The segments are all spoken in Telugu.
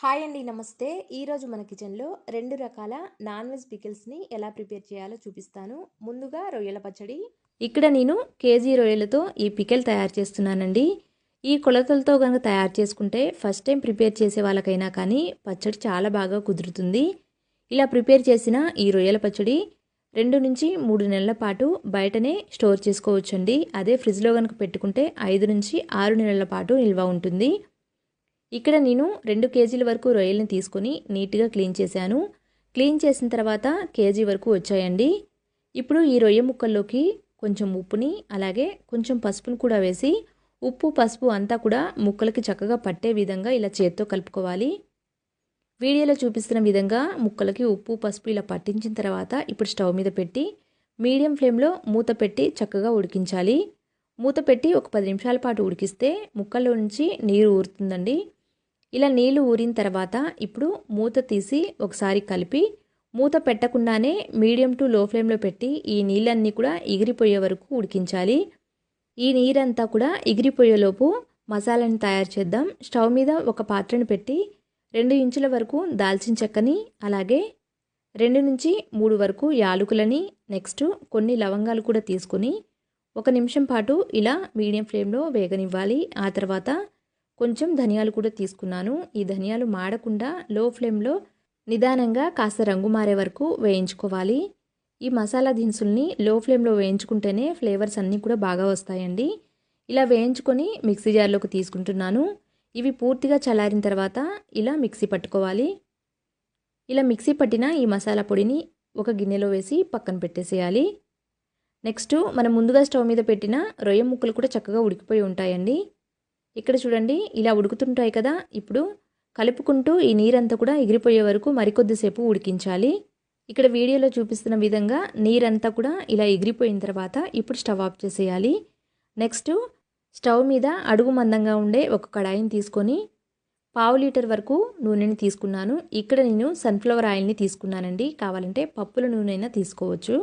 హాయ్ అండి నమస్తే. ఈరోజు మన కిచెన్లో రెండు రకాల నాన్ వెజ్ పికిల్స్ని ఎలా ప్రిపేర్ చేయాలో చూపిస్తాను. ముందుగా రొయ్యల పచ్చడి. ఇక్కడ నేను కేజీ రొయ్యలతో ఈ పికిల్ తయారు చేస్తున్నానండి. ఈ కొలతలతో కనుక తయారు చేసుకుంటే ఫస్ట్ టైం ప్రిపేర్ చేసే వాళ్ళకైనా కానీ పచ్చడి చాలా బాగా కుదురుతుంది. ఇలా ప్రిపేర్ చేసిన ఈ రొయ్యల పచ్చడి రెండు నుంచి మూడు నెలల పాటు బయటనే స్టోర్ చేసుకోవచ్చండి. అదే ఫ్రిడ్జ్లో కనుక పెట్టుకుంటే ఐదు నుంచి ఆరు నెలల పాటు నిల్వ ఉంటుంది. ఇక్కడ నేను రెండు కేజీల వరకు రొయ్యల్ని తీసుకొని నీట్గా క్లీన్ చేశాను. క్లీన్ చేసిన తర్వాత కేజీ వరకు వచ్చాయండి. ఇప్పుడు ఈ రొయ్య ముక్కల్లోకి కొంచెం ఉప్పుని అలాగే కొంచెం పసుపుని కూడా వేసి ఉప్పు పసుపు అంతా కూడా ముక్కలకి చక్కగా పట్టే విధంగా ఇలా చేత్తో కలుపుకోవాలి. వీడియోలో చూపిస్తున్న విధంగా ముక్కలకి ఉప్పు పసుపు ఇలా పట్టించిన తర్వాత ఇప్పుడు స్టవ్ మీద పెట్టి మీడియం ఫ్లేమ్లో మూత పెట్టి చక్కగా ఉడికించాలి. మూత పెట్టి ఒక పది నిమిషాల పాటు ఉడికిస్తే ముక్కల్లో నుంచి నీరు ఊరుతుందండి. ఇలా నీళ్ళు ఊరిన తర్వాత ఇప్పుడు మూత తీసి ఒకసారి కలిపి మూత పెట్టకుండానే మీడియం టు లో ఫ్లేమ్లో పెట్టి ఈ నీళ్ళన్నీ కూడా ఎగిరిపోయే వరకు ఉడికించాలి. ఈ నీరంతా కూడా ఎగిరిపోయేలోపు మసాలాని తయారు చేద్దాం. స్టవ్ మీద ఒక పాత్రను పెట్టి రెండు ఇంచుల వరకు దాల్చిన చెక్కని అలాగే రెండు నుంచి మూడు వరకు యాలకులని నెక్స్ట్ కొన్ని లవంగాలు కూడా తీసుకొని ఒక నిమిషం పాటు ఇలా మీడియం ఫ్లేమ్లో వేగనివ్వాలి. ఆ తర్వాత కొంచెం ధనియాలు కూడా తీసుకున్నాను. ఈ ధనియాలు మాడకుండా లో ఫ్లేమ్లో నిదానంగా కాస్త రంగు మారే వరకు వేయించుకోవాలి. ఈ మసాలా దినుసుల్ని లో ఫ్లేమ్లో వేయించుకుంటేనే ఫ్లేవర్స్ అన్నీ కూడా బాగా వస్తాయండి. ఇలా వేయించుకొని మిక్సీ జార్లోకి తీసుకుంటున్నాను. ఇవి పూర్తిగా చల్లారిన తర్వాత ఇలా మిక్సీ పట్టుకోవాలి. ఇలా మిక్సీ పట్టిన ఈ మసాలా పొడిని ఒక గిన్నెలో వేసి పక్కన పెట్టేసేయాలి. నెక్స్ట్ మనం ముందుగా స్టవ్ మీద పెట్టిన రొయ్య ముక్కలు కూడా చక్కగా ఉడికిపోయి ఉంటాయండి. ఇక్కడ చూడండి ఇలా ఉడుకుతుంటాయి కదా. ఇప్పుడు కలుపుకుంటూ ఈ నీరంతా కూడా ఎగిరిపోయే వరకు మరికొద్దిసేపు ఉడికించాలి. ఇక్కడ వీడియోలో చూపిస్తున్న విధంగా నీరంతా కూడా ఇలా ఎగిరిపోయిన తర్వాత ఇప్పుడు స్టవ్ ఆఫ్ చేసేయాలి. నెక్స్ట్ స్టవ్ మీద అడుగు మందంగా ఉండే ఒక కడాయిని తీసుకొని పావు లీటర్ వరకు నూనెని తీసుకున్నాను. ఇక్కడ నేను సన్ఫ్లవర్ ఆయిల్ని తీసుకున్నానండి. కావాలంటే పప్పుల నూనె అయినా తీసుకోవచ్చు.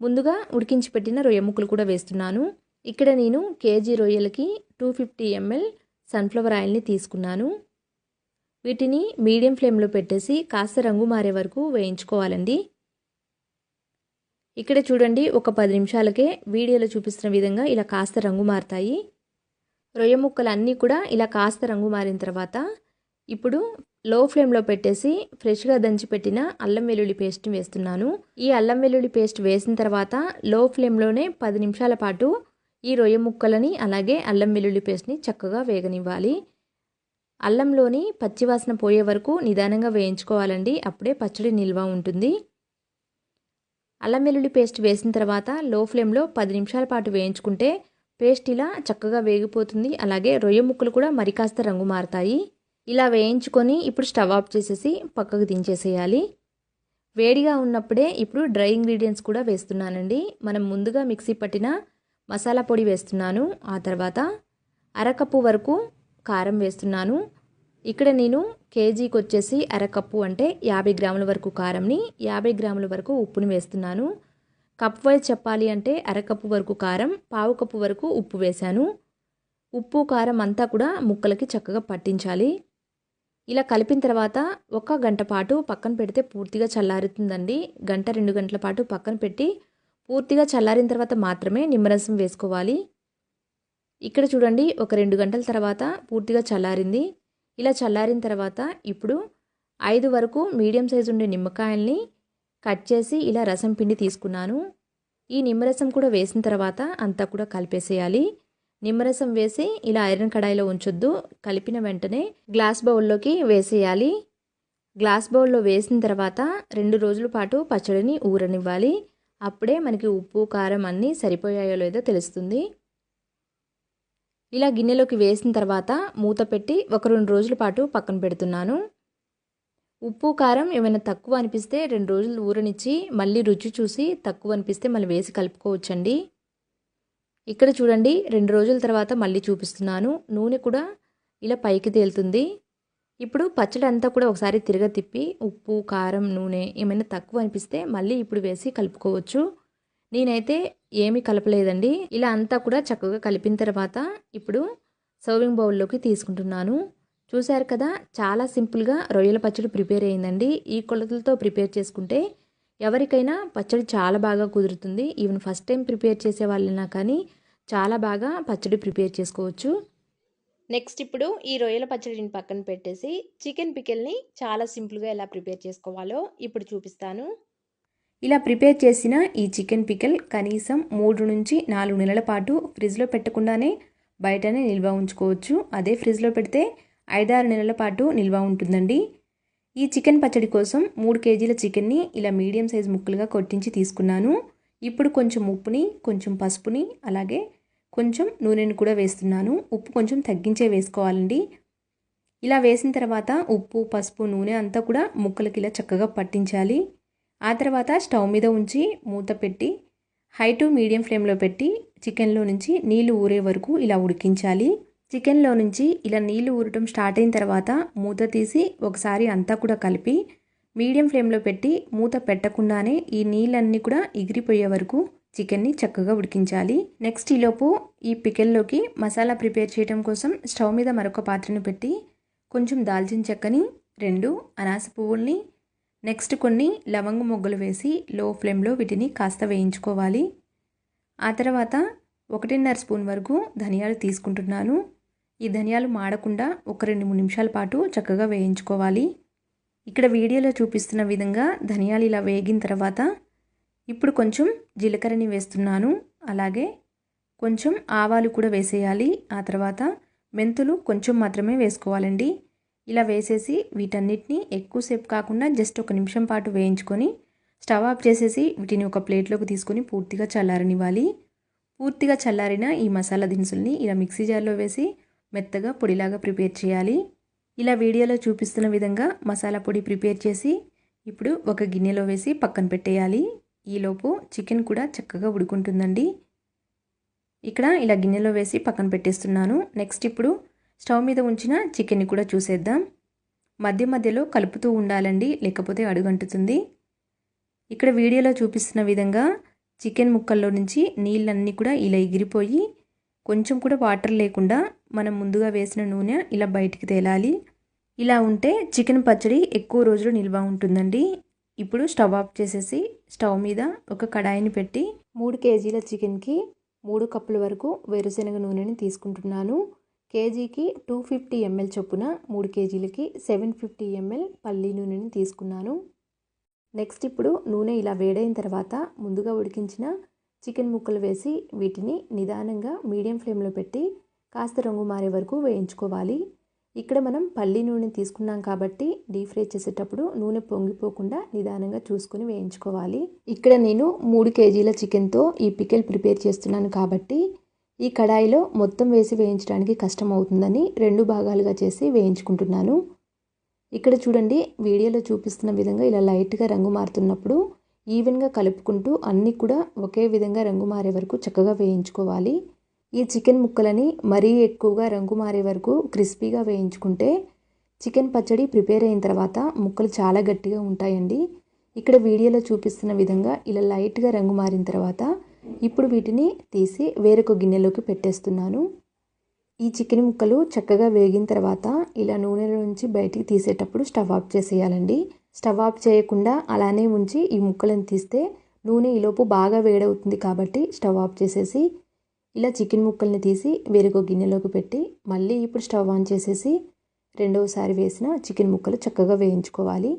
ముందుగా ఉడికించి పెట్టిన రొయ్య ముక్కలు కూడా వేస్తున్నాను. ఇక్కడ నేను కేజీ రొయ్యలకి టూ ఫిఫ్టీ ఎంఎల్ సన్ఫ్లవర్ ఆయిల్ని తీసుకున్నాను. వీటిని మీడియం ఫ్లేమ్లో పెట్టేసి కాస్త రంగు మారే వరకు వేయించుకోవాలండి. ఇక్కడ చూడండి ఒక పది నిమిషాలకే వీడియోలో చూపిస్తున్న విధంగా ఇలా కాస్త రంగు మారుతాయి. రొయ్య ముక్కలు అన్నీ కూడా ఇలా కాస్త రంగు మారిన తర్వాత ఇప్పుడు లో ఫ్లేమ్లో పెట్టేసి ఫ్రెష్గా దంచి పెట్టిన అల్లం వెల్లుల్లి పేస్ట్ని వేస్తున్నాను. ఈ అల్లం వెల్లుల్లి పేస్ట్ వేసిన తర్వాత లో ఫ్లేమ్లోనే పది నిమిషాల పాటు ఈ రొయ్య ముక్కలని అలాగే అల్లం వెల్లుల్లి పేస్ట్ని చక్కగా వేగనివ్వాలి. అల్లంలోని పచ్చివాసన పోయే వరకు నిదానంగా వేయించుకోవాలండి. అప్పుడే పచ్చడి నిల్వ ఉంటుంది. అల్లం వెల్లుల్లి పేస్ట్ వేసిన తర్వాత లో ఫ్లేమ్లో పది నిమిషాల పాటు వేయించుకుంటే పేస్ట్ ఇలా చక్కగా వేగిపోతుంది. అలాగే రొయ్య ముక్కలు కూడా మరి కాస్త రంగు మారుతాయి. ఇలా వేయించుకొని ఇప్పుడు స్టవ్ ఆఫ్ చేసేసి పక్కకు దించేసేయాలి. వేడిగా ఉన్నప్పుడే ఇప్పుడు డ్రై ఇంగ్రీడియంట్స్ కూడా వేస్తున్నానండి. మనం ముందుగా మిక్సీ పట్టిన మసాలా పొడి వేస్తున్నాను. ఆ తర్వాత అరకప్పు వరకు కారం వేస్తున్నాను. ఇక్కడ నేను కేజీకి వచ్చేసి అరకప్పు అంటే యాభై గ్రాముల వరకు కారంని యాభై గ్రాముల వరకు ఉప్పుని వేస్తున్నాను. కప్ వైజ్ చెప్పాలి అంటే అరకప్పు వరకు కారం పావు కప్పు వరకు ఉప్పు వేశాను. ఉప్పు కారం అంతా కూడా ముక్కలకి చక్కగా పట్టించాలి. ఇలా కలిపిన తర్వాత ఒక గంట పాటు పక్కన పెడితే పూర్తిగా చల్లారుతుందండి. గంట రెండు గంటల పాటు పక్కన పెట్టి పూర్తిగా చల్లారిన తర్వాత మాత్రమే నిమ్మరసం వేసుకోవాలి. ఇక్కడ చూడండి ఒక రెండు గంటల తర్వాత పూర్తిగా చల్లారింది. ఇలా చల్లారిన తర్వాత ఇప్పుడు ఐదు వరకు మీడియం సైజు ఉండే నిమ్మకాయల్ని కట్ చేసి ఇలా రసం పిండి తీసుకున్నాను. ఈ నిమ్మరసం కూడా వేసిన తర్వాత అంతా కూడా కలిపేసేయాలి. నిమ్మరసం వేసి ఇలా ఐరన్ కడాయిలో ఉంచొద్దు. కలిపిన వెంటనే గ్లాస్ బౌల్లోకి వేసేయాలి. గ్లాస్ బౌల్లో వేసిన తర్వాత రెండు రోజుల పాటు పచ్చడిని ఊరనివ్వాలి. అప్పుడే మనకి ఉప్పు కారం అన్నీ సరిపోయాయో లేదో తెలుస్తుంది. ఇలా గిన్నెలోకి వేసిన తర్వాత మూత పెట్టి ఒక రెండు రోజుల పాటు పక్కన పెడుతున్నాను. ఉప్పు కారం ఏమైనా తక్కువ అనిపిస్తే రెండు రోజులు ఊరనిచ్చి మళ్ళీ రుచి చూసి తక్కువ అనిపిస్తే మళ్ళీ వేసి కలుపుకోవచ్చండి. ఇక్కడ చూడండి రెండు రోజుల తర్వాత మళ్ళీ చూపిస్తున్నాను. నూనె కూడా ఇలా పైకి తేలుతుంది. ఇప్పుడు పచ్చడి అంతా కూడా ఒకసారి తిరగ తిప్పి ఉప్పు కారం నూనె ఏమైనా తక్కువ అనిపిస్తే మళ్ళీ ఇప్పుడు వేసి కలుపుకోవచ్చు. నేనైతే ఏమీ కలపలేదండి. ఇలా అంతా కూడా చక్కగా కలిపిన తర్వాత ఇప్పుడు సర్వింగ్ బౌల్లోకి తీసుకుంటున్నాను. చూశారు కదా చాలా సింపుల్గా రొయ్యల పచ్చడి ప్రిపేర్ అయిందండి. ఈ కొలతలతో ప్రిపేర్ చేసుకుంటే ఎవరికైనా పచ్చడి చాలా బాగా కుదురుతుంది. ఈవెన్ ఫస్ట్ టైం ప్రిపేర్ చేసే వాళ్ళైనా కానీ చాలా బాగా పచ్చడి ప్రిపేర్ చేసుకోవచ్చు. నెక్స్ట్ ఇప్పుడు ఈ రొయ్యల పచ్చడిని పక్కన పెట్టేసి చికెన్ పికెల్ని చాలా సింపుల్గా ఎలా ప్రిపేర్ చేసుకోవాలో ఇప్పుడు చూపిస్తాను. ఇలా ప్రిపేర్ చేసిన ఈ చికెన్ పికెల్ కనీసం మూడు నుంచి నాలుగు నెలల పాటు ఫ్రిడ్జ్లో పెట్టకుండానే బయటనే నిల్వ ఉంచుకోవచ్చు. అదే ఫ్రిడ్జ్లో పెడితే ఐదారు నెలల పాటు నిల్వ ఉంటుందండి. ఈ చికెన్ పచ్చడి కోసం మూడు కేజీల చికెన్ని ఇలా మీడియం సైజ్ ముక్కలుగా కొట్టించి తీసుకున్నాను. ఇప్పుడు కొంచెం ఉప్పుని కొంచెం పసుపుని అలాగే కొంచెం నూనెను కూడా వేస్తున్నాను. ఉప్పు కొంచెం తగ్గించే వేసుకోవాలండి. ఇలా వేసిన తర్వాత ఉప్పు పసుపు నూనె అంతా కూడా ముక్కలకి ఇలా చక్కగా పట్టించాలి. ఆ తర్వాత స్టవ్ మీద ఉంచి మూత పెట్టి హై టు మీడియం ఫ్లేమ్లో పెట్టి చికెన్లో నుంచి నీళ్ళు ఊరే వరకు ఇలా ఉడికించాలి. చికెన్లో నుంచి ఇలా నీళ్ళు ఊరటం స్టార్ట్ అయిన తర్వాత మూత తీసి ఒకసారి అంతా కూడా కలిపి మీడియం ఫ్లేమ్లో పెట్టి మూత పెట్టకుండానే ఈ నీళ్ళన్నీ కూడా ఎగిరిపోయే వరకు చికెన్ని చక్కగా ఉడికించాలి. నెక్స్ట్ ఈలోపు ఈ పికెల్లోకి మసాలా ప్రిపేర్ చేయడం కోసం స్టవ్ మీద మరొక పాత్రను పెట్టి కొంచెం దాల్చిన చెక్కని రెండు అనాస పువ్వుల్ని నెక్స్ట్ కొన్ని లవంగ మొగ్గలు వేసి లో ఫ్లేమ్లో వీటిని కాస్త వేయించుకోవాలి. ఆ తర్వాత ఒకటిన్నర స్పూన్ వరకు ధనియాలు తీసుకుంటున్నాను. ఈ ధనియాలు మాడకుండా ఒక రెండు మూడు నిమిషాల పాటు చక్కగా వేయించుకోవాలి. ఇక్కడ వీడియోలో చూపిస్తున్న విధంగా ధనియాలు ఇలా వేగిన తర్వాత ఇప్పుడు కొంచెం జీలకర్రని వేస్తున్నాను. అలాగే కొంచెం ఆవాలు కూడా వేసేయాలి. ఆ తర్వాత మెంతులు కొంచెం మాత్రమే వేసుకోవాలండి. ఇలా వేసేసి వీటన్నిటిని ఎక్కువసేపు కాకుండా జస్ట్ ఒక నిమిషం పాటు వేయించుకొని స్టవ్ ఆఫ్ చేసేసి వీటిని ఒక ప్లేట్లోకి తీసుకొని పూర్తిగా చల్లారనివ్వాలి. పూర్తిగా చల్లారిన ఈ మసాలా దినుసుల్ని ఇలా మిక్సీ జార్లో వేసి మెత్తగా పొడిలాగా ప్రిపేర్ చేయాలి. ఇలా వీడియోలో చూపిస్తున్న విధంగా మసాలా పొడి ప్రిపేర్ చేసి ఇప్పుడు ఒక గిన్నెలో వేసి పక్కన పెట్టేయాలి. ఈలోపు చికెన్ కూడా చక్కగా ఉడుకుంటుందండి. ఇక్కడ ఇలా గిన్నెలో వేసి పక్కన పెట్టేస్తున్నాను. నెక్స్ట్ ఇప్పుడు స్టవ్ మీద ఉంచిన చికెన్ని కూడా చూసేద్దాం. మధ్య మధ్యలో కలుపుతూ ఉండాలండి లేకపోతే అడుగంటుతుంది. ఇక్కడ వీడియోలో చూపిస్తున్న విధంగా చికెన్ ముక్కల్లో నుంచి నీళ్ళన్నీ కూడా ఇలా ఎగిరిపోయి కొంచెం కూడా వాటర్ లేకుండా మనం ముందుగా వేసిన నూనె ఇలా బయటికి తేలాలి. ఇలా ఉంటే చికెన్ పచ్చడి ఎక్కువ రోజులు నిల్వ ఉంటుందండి. ఇప్పుడు స్టవ్ ఆఫ్ చేసేసి స్టవ్ మీద ఒక కడాయిని పెట్టి మూడు కేజీల చికెన్కి మూడు కప్పుల వరకు వేరుశనగ నూనెని తీసుకుంటున్నాను. కేజీకి టూ ఫిఫ్టీ ఎంఎల్ చొప్పున మూడు కేజీలకి సెవెన్ ఫిఫ్టీ ఎంఎల్ పల్లి నూనెని తీసుకున్నాను. నెక్స్ట్ ఇప్పుడు నూనె ఇలా వేడైన తర్వాత ముందుగా ఉడికించిన చికెన్ ముక్కలు వేసి వీటిని నిదానంగా మీడియం ఫ్లేమ్లో పెట్టి కాస్త రంగు మారే వరకు వేయించుకోవాలి. ఇక్కడ మనం పల్లి నూనె తీసుకున్నాం కాబట్టి డీప్ ఫ్రై చేసేటప్పుడు నూనె పొంగిపోకుండా నిదానంగా చూసుకొని వేయించుకోవాలి. ఇక్కడ నేను మూడు కేజీల చికెన్తో ఈ పికెల్ ప్రిపేర్ చేస్తున్నాను కాబట్టి ఈ కడాయిలో మొత్తం వేసి వేయించడానికి కష్టం అవుతుందని రెండు భాగాలుగా చేసి వేయించుకుంటున్నాను. ఇక్కడ చూడండి వీడియోలో చూపిస్తున్న విధంగా ఇలా లైట్గా రంగు మారుతున్నప్పుడు ఈవెన్గా కలుపుకుంటూ అన్నీ కూడా ఒకే విధంగా రంగు మారే వరకు చక్కగా వేయించుకోవాలి. ఈ చికెన్ ముక్కలని మరీ ఎక్కువగా రంగు మారే వరకు క్రిస్పీగా వేయించుకుంటే చికెన్ పచ్చడి ప్రిపేర్ అయిన తర్వాత ముక్కలు చాలా గట్టిగా ఉంటాయండి. ఇక్కడ వీడియోలో చూపిస్తున్న విధంగా ఇలా లైట్గా రంగు మారిన తర్వాత ఇప్పుడు వీటిని తీసి వేరొక గిన్నెలోకి పెట్టేస్తున్నాను. ఈ చికెన్ ముక్కలు చక్కగా వేగిన తర్వాత ఇలా నూనెలో నుంచి బయటికి తీసేటప్పుడు స్టవ్ ఆఫ్ చేసేయాలండి. స్టవ్ ఆఫ్ చేయకుండా అలానే ఉంచి ఈ ముక్కలను తీస్తే నూనె ఈలోపు బాగా వేడవుతుంది కాబట్టి స్టవ్ ఆఫ్ చేసేసి ఇలా చికెన్ ముక్కల్ని తీసి వేరొక గిన్నెలోకి పెట్టి మళ్ళీ ఇప్పుడు స్టవ్ ఆన్ చేసేసి రెండవసారి వేసిన చికెన్ ముక్కలు చక్కగా వేయించుకోవాలి.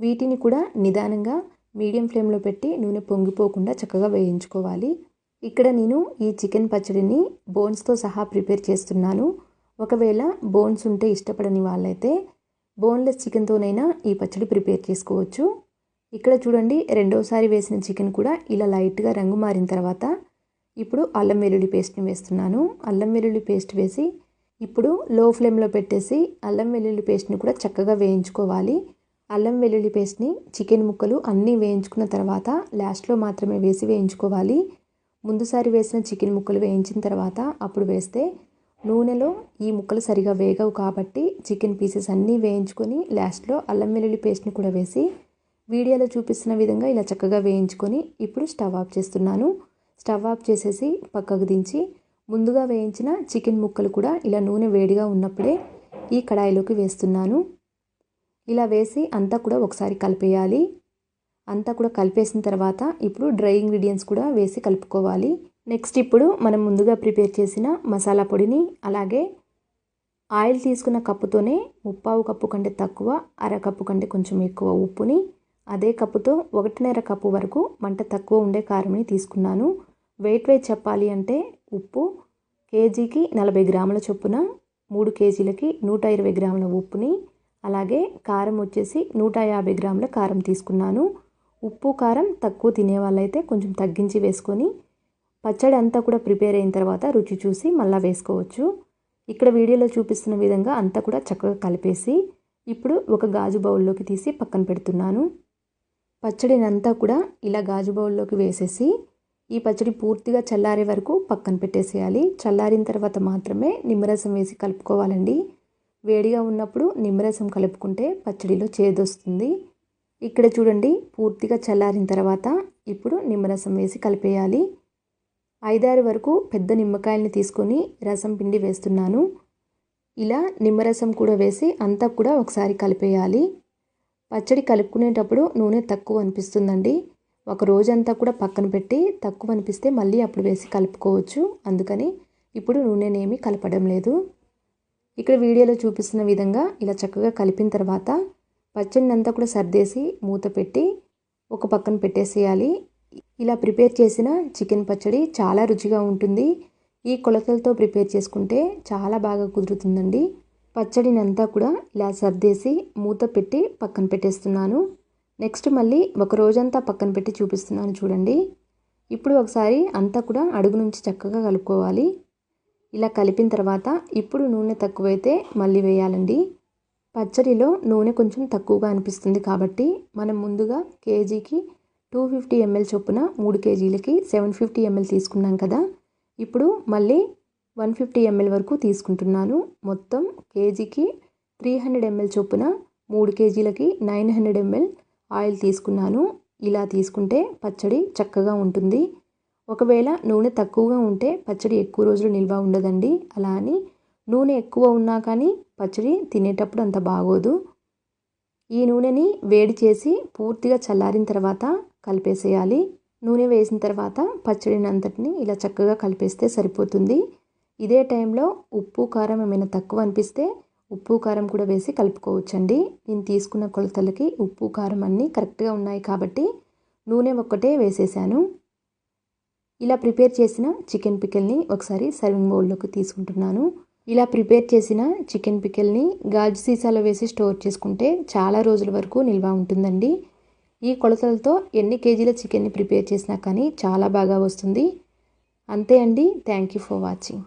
వీటిని కూడా నిదానంగా మీడియం ఫ్లేమ్లో పెట్టి నూనె పొంగిపోకుండా చక్కగా వేయించుకోవాలి. ఇక్కడ నేను ఈ చికెన్ పచ్చడిని బోన్స్తో సహా ప్రిపేర్ చేస్తున్నాను. ఒకవేళ బోన్స్ ఉంటే ఇష్టపడని వాళ్ళైతే బోన్లెస్ చికెన్తోనైనా ఈ పచ్చడి ప్రిపేర్ చేసుకోవచ్చు. ఇక్కడ చూడండి రెండోసారి వేసిన చికెన్ కూడా ఇలా లైట్గా రంగు మారిన తర్వాత ఇప్పుడు అల్లం వెల్లుల్లి పేస్ట్ని వేస్తున్నాను. అల్లం వెల్లుల్లి పేస్ట్ వేసి ఇప్పుడు లో ఫ్లేమ్లో పెట్టేసి అల్లం వెల్లుల్లి పేస్ట్ని కూడా చక్కగా వేయించుకోవాలి. అల్లం వెల్లుల్లి పేస్ట్ని చికెన్ ముక్కలు అన్నీ వేయించుకున్న తర్వాత లాస్ట్లో మాత్రమే వేసి వేయించుకోవాలి. ముందుసారి వేసిన చికెన్ ముక్కలు వేయించిన తర్వాత అప్పుడు వేస్తే నూనెలో ఈ ముక్కలు సరిగా వేగవు కాబట్టి చికెన్ పీసెస్ అన్నీ వేయించుకొని లాస్ట్లో అల్లం వెల్లుల్లి పేస్ట్ని కూడా వేసి వీడియోలో చూపిస్తున్న విధంగా ఇలా చక్కగా వేయించుకొని ఇప్పుడు స్టవ్ ఆఫ్ చేస్తున్నాను. స్టవ్ ఆఫ్ చేసేసి పక్కకు దించి ముందుగా వేయించిన చికెన్ ముక్కలు కూడా ఇలా నూనె వేడిగా ఉన్నప్పుడే ఈ కడాయిలోకి వేస్తున్నాను. ఇలా వేసి అంతా కూడా ఒకసారి కలిపేయాలి. అంతా కూడా కలిపేసిన తర్వాత ఇప్పుడు డ్రై ఇంగ్రీడియంట్స్ కూడా వేసి కలుపుకోవాలి. నెక్స్ట్ ఇప్పుడు మనం ముందుగా ప్రిపేర్ చేసిన మసాలా పొడిని అలాగే ఆయిల్ తీసుకున్న కప్పుతోనే ముప్పావు కప్పు కంటే తక్కువ అర కప్పు కంటే కొంచెం ఎక్కువ ఉప్పుని అదే కప్పుతో ఒకటిన్నర కప్పు వరకు మంట తక్కువ ఉండే కారంని తీసుకున్నాను. వెయిట్ వెయిట్ చెప్పాలి అంటే ఉప్పు కేజీకి నలభై గ్రాముల చొప్పున మూడు కేజీలకి నూట ఇరవై గ్రాముల ఉప్పుని అలాగే కారం వచ్చేసి నూట యాభై గ్రాముల కారం తీసుకున్నాను. ఉప్పు కారం తక్కువ తినే వాళ్ళైతే కొంచెం తగ్గించి వేసుకొని పచ్చడి అంతా కూడా ప్రిపేర్ అయిన తర్వాత రుచి చూసి మళ్ళీ వేసుకోవచ్చు. ఇక్కడ వీడియోలో చూపిస్తున్న విధంగా అంతా కూడా చక్కగా కలిపేసి ఇప్పుడు ఒక గాజు బౌల్లోకి తీసి పక్కన పెడుతున్నాను. పచ్చడిని అంతా కూడా ఇలా గాజు బౌల్లోకి వేసేసి ఈ పచ్చడి పూర్తిగా చల్లారే వరకు పక్కన పెట్టేసేయాలి. చల్లారిన తర్వాత మాత్రమే నిమ్మరసం వేసి కలుపుకోవాలండి. వేడిగా ఉన్నప్పుడు నిమ్మరసం కలుపుకుంటే పచ్చడిలో చేదొస్తుంది. ఇక్కడ చూడండి పూర్తిగా చల్లారిన తర్వాత ఇప్పుడు నిమ్మరసం వేసి కలిపేయాలి. ఐదారు వరకు పెద్ద నిమ్మకాయల్ని తీసుకొని రసం పిండి వేస్తున్నాను. ఇలా నిమ్మరసం కూడా వేసి అంతా కూడా ఒకసారి కలిపేయాలి. పచ్చడి కలుపుకునేటప్పుడు నూనె తక్కువ అనిపిస్తుందండి. ఒక రోజంతా కూడా పక్కన పెట్టి తక్కువ అనిపిస్తే మళ్ళీ అప్పుడు వేసి కలుపుకోవచ్చు. అందుకని ఇప్పుడు నూనెనేమి కలపడం లేదు. ఇక్కడ వీడియోలో చూపిస్తున్న విధంగా ఇలా చక్కగా కలిపిన తర్వాత పచ్చడిని అంతా కూడా సర్దేసి మూత పెట్టి ఒక పక్కన పెట్టేసేయాలి. ఇలా ప్రిపేర్ చేసిన చికెన్ పచ్చడి చాలా రుచిగా ఉంటుంది. ఈ కొలతలతో ప్రిపేర్ చేసుకుంటే చాలా బాగా కుదురుతుందండి. పచ్చడిని అంతా కూడా ఇలా సర్దేసి మూత పెట్టి పక్కన పెట్టేస్తున్నాను. నెక్స్ట్ మళ్ళీ ఒక రోజంతా పక్కన పెట్టి చూపిస్తున్నాను చూడండి. ఇప్పుడు ఒకసారి అంతా కూడా అడుగు నుంచి చక్కగా కలుపుకోవాలి. ఇలా కలిపిన తర్వాత ఇప్పుడు నూనె తక్కువైతే మళ్ళీ వేయాలండి. పచ్చడిలో నూనె కొంచెం తక్కువగా అనిపిస్తుంది కాబట్టి మనం ముందుగా కేజీకి టూ ఫిఫ్టీ ఎంఎల్ చొప్పున మూడు కేజీలకి సెవెన్ ఫిఫ్టీ ఎంఎల్ తీసుకున్నాం కదా. ఇప్పుడు మళ్ళీ వన్ ఫిఫ్టీ ఎంఎల్ వరకు తీసుకుంటున్నాను. మొత్తం కేజీకి త్రీ హండ్రెడ్ ఎంఎల్ చొప్పున మూడు కేజీలకి నైన్ హండ్రెడ్ ఎంఎల్ ఆయిల్ తీసుకున్నాను. ఇలా తీసుకుంటే పచ్చడి చక్కగా ఉంటుంది. ఒకవేళ నూనె తక్కువగా ఉంటే పచ్చడి ఎక్కువ రోజులు నిల్వ ఉండదండి. అలా అని నూనె ఎక్కువ ఉన్నా కానీ పచ్చడి తినేటప్పుడు అంత బాగోదు. ఈ నూనెని వేడి చేసి పూర్తిగా చల్లారిన తర్వాత కలిపేసేయాలి. నూనె వేసిన తర్వాత పచ్చడిని అంతటిని ఇలా చక్కగా కలిపేస్తే సరిపోతుంది. ఇదే టైంలో ఉప్పు కారం ఏమైనా తక్కువ అనిపిస్తే ఉప్పు కారం కూడా వేసి కలుపుకోవచ్చండి. నేను తీసుకున్న కొలతలకి ఉప్పు కారం అన్నీ కరెక్ట్గా ఉన్నాయి కాబట్టి నూనె ఒక్కటే వేసేసాను. ఇలా ప్రిపేర్ చేసిన చికెన్ పికెల్ని ఒకసారి సర్వింగ్ బౌల్లోకి తీసుకుంటున్నాను. ఇలా ప్రిపేర్ చేసిన చికెన్ పికెల్ని గాజు సీసాలో వేసి స్టోర్ చేసుకుంటే చాలా రోజుల వరకు నిల్వ ఉంటుందండి. ఈ కొలతలతో ఎన్ని కేజీల చికెన్ని ప్రిపేర్ చేసినా కానీ చాలా బాగా వస్తుంది. అంతే అండి. Thank you for watching.